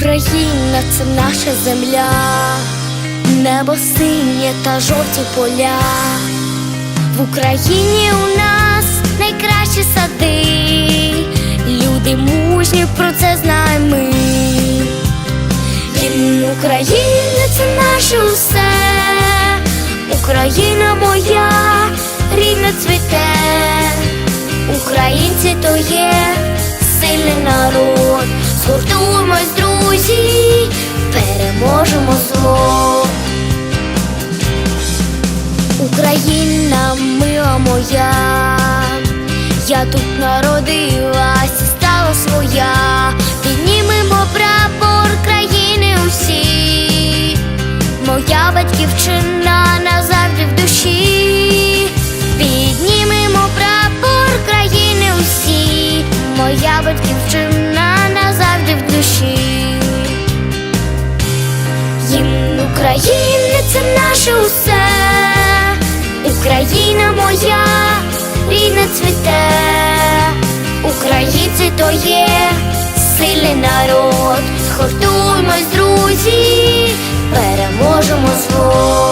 Україна це наша земля, небо синє та жовті поля. В Україні у нас найкращі сади, люди мужні, про це знаємо ми. Гімн це наше усе, Україна моя, рідна цвіте, українці то є народилась стала своя, піднімемо прапор країни усі, моя батьківщина назавжди в душі, піднімемо прапор країни усі, моя батьківщина назавжди в душі. Гімн України є сильний народ, згуртуймось, друзі, переможемо зло.